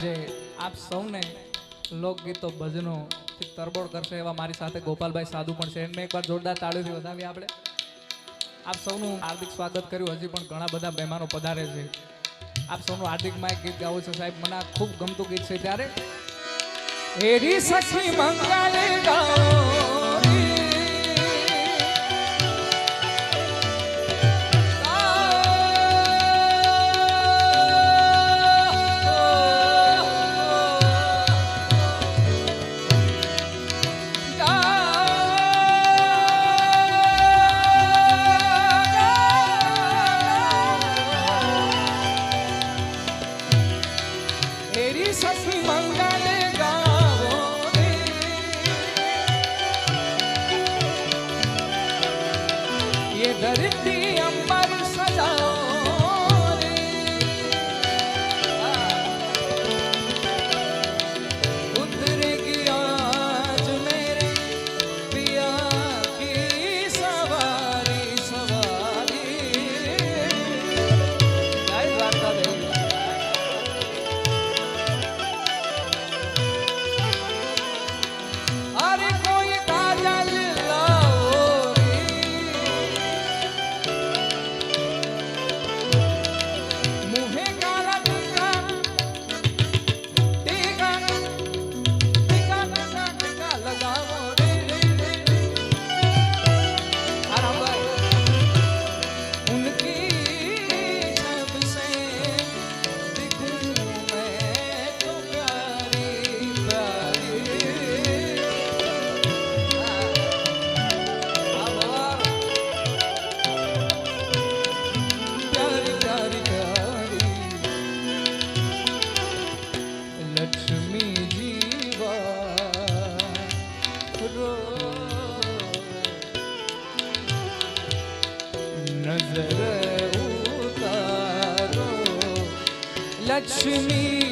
જે આપ સૌને લોકગીતો ભજનો તરબોળ કરશે એવા મારી સાથે ગોપાલભાઈ સાધુ પણ છે. એમને એકવાર જોરદાર તાળીઓથી વધાવીએ આપણે. આપ સૌનું હાર્દિક સ્વાગત કર્યું. હજી પણ ઘણા બધા મહેમાનો પધારે છે. આપ સૌનું હાર્દિકમાં એક ગીત ગાવું છે. સાહેબ, મને ખૂબ ગમતું ગીત છે ત્યારે. હેરી સખી મંગાલે એરી Lakshmi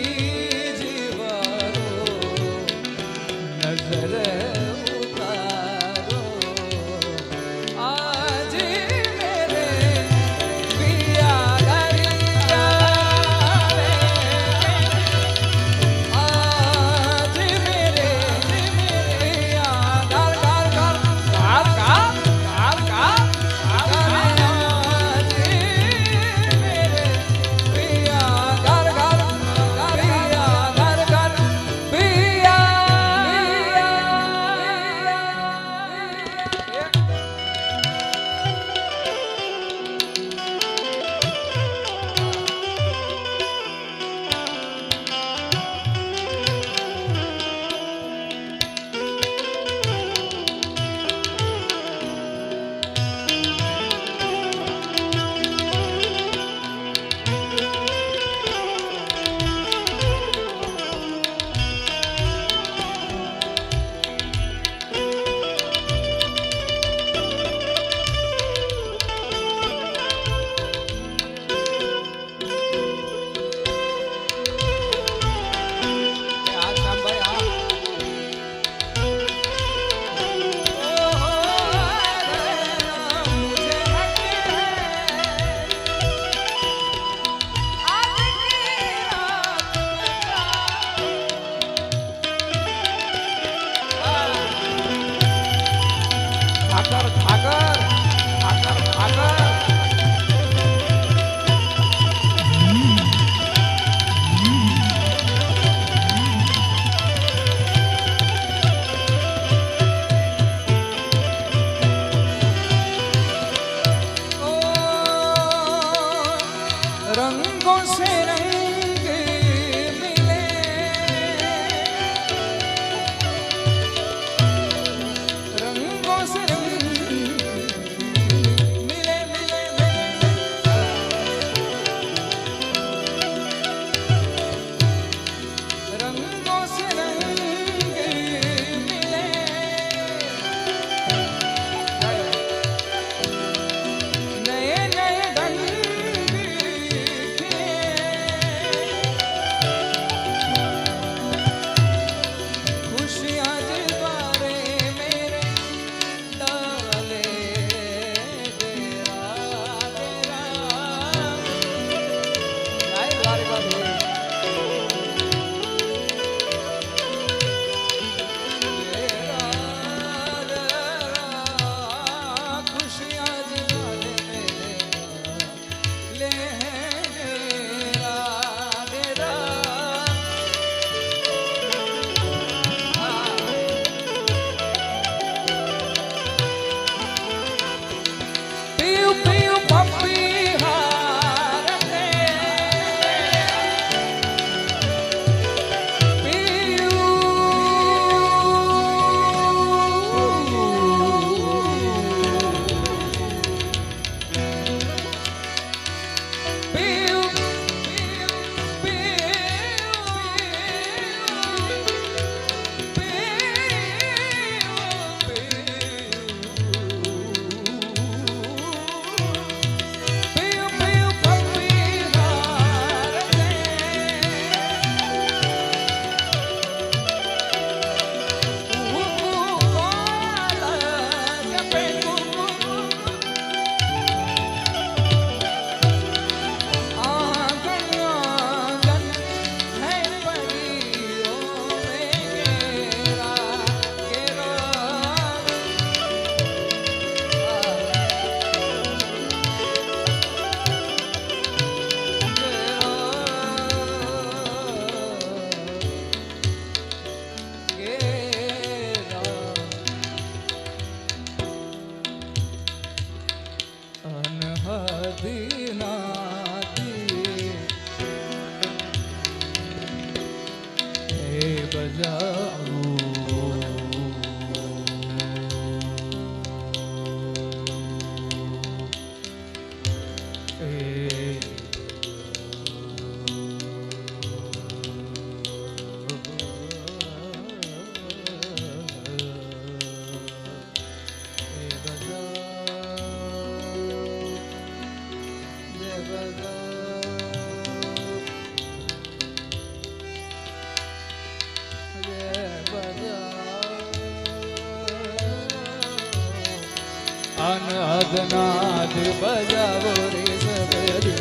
અનહદનાદ બજાવો રે સબરી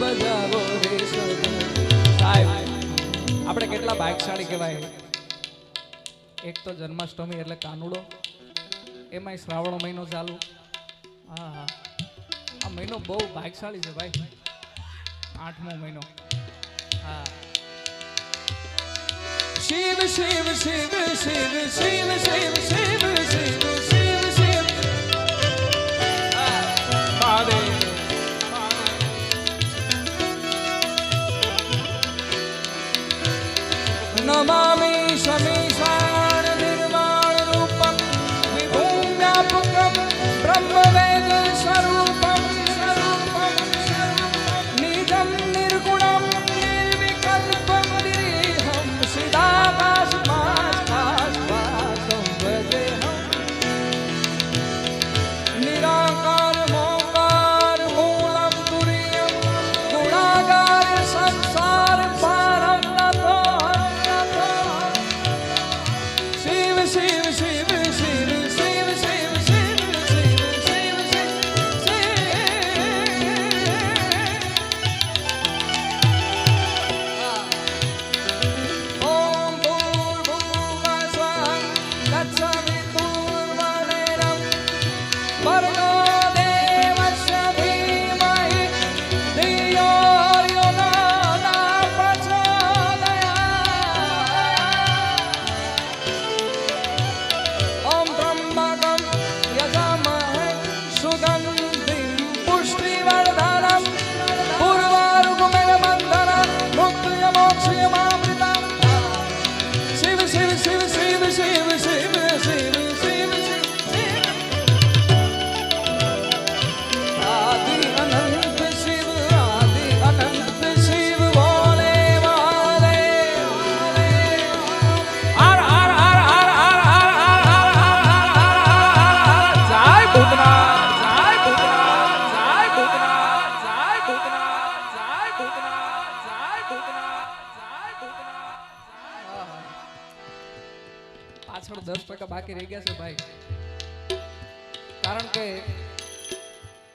બજાવો રે સાહેબ આપણે કેટલા ભાગશાળી કહેવાય? એક તો જન્માષ્ટમી એટલે કાનુડો, એમાંય શ્રાવણ મહિનો ચાલુ. હા હા. આ મહિનો બહુ ભાગશાળી છે ભાઈ. આઠમો મહિનો. હા. Shiva, Shiva, Shiva, Shiva, Shiva, Shiva, Shiva, Shiva, Shiva, Shiva. Hare. Namami Shami. બાકી રહી ગયા છે ભાઈ કારણ કે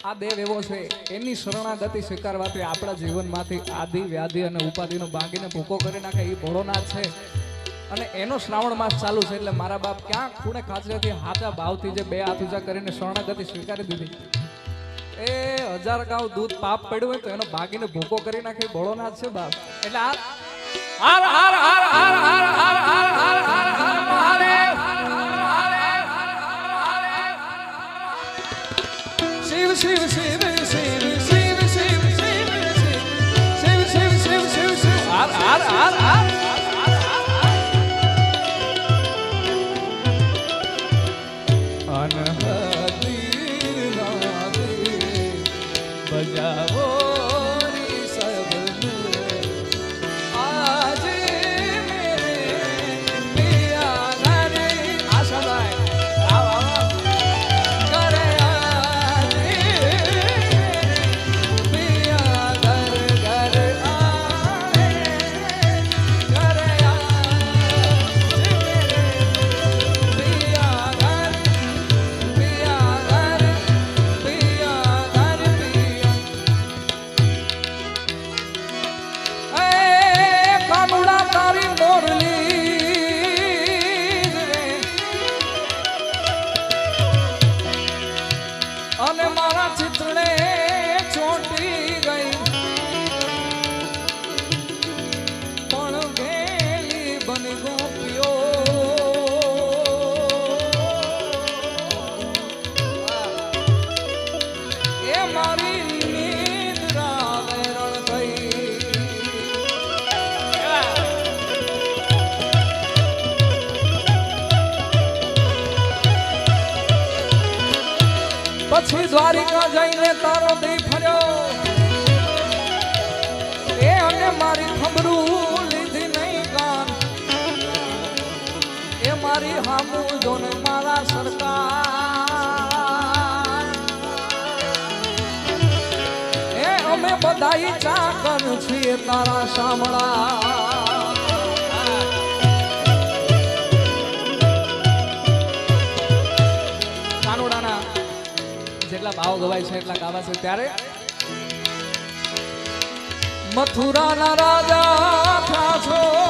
આ દેવ એવો છે એની શરણાગતિ સ્વીકારવાથી આપણા જીવનમાંથી આદિ વ્યાધિ અને ઉપાધિનો ભાંગીને ભૂકો કરી નાખે એ ભોળોનાથ છે અને એનો શ્રાવણ માસ ચાલુ છે એટલે મારા બાપ ક્યાં ખૂણે ખાચરેથી હાથા ભાવથી જે બે હાથ ઊંચા કરીને શરણાગતિ સ્વીકારી દીધી એ હજાર ગાઉ દૂધ પાપ પડ્યું હોય તો એનો ભાગીને ભૂકો કરી નાખે ભોળોનાથ છે બાપ એટલે આ હાર હાર હાર હાર હાર હાર હાર હાર શિવ શિવ શિવ શિવ શિવ શિવ શિવ શિવ શિવ શિવ શિવ શિવ હાર હાર જઈને તારો દી ફર્યો. એ અમે મારી ખબરું લીધી નહીં કાન એ મારી હામુ જોને મારા સરકાર. એ અમે બધાય ચાકર છીએ તારા સાંભળા. પાવ ગવાય છે એટલા કાવા છે ત્યારે. મથુરાના રાજા છો.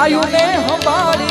ઓલી ગાયુંને સંભાળી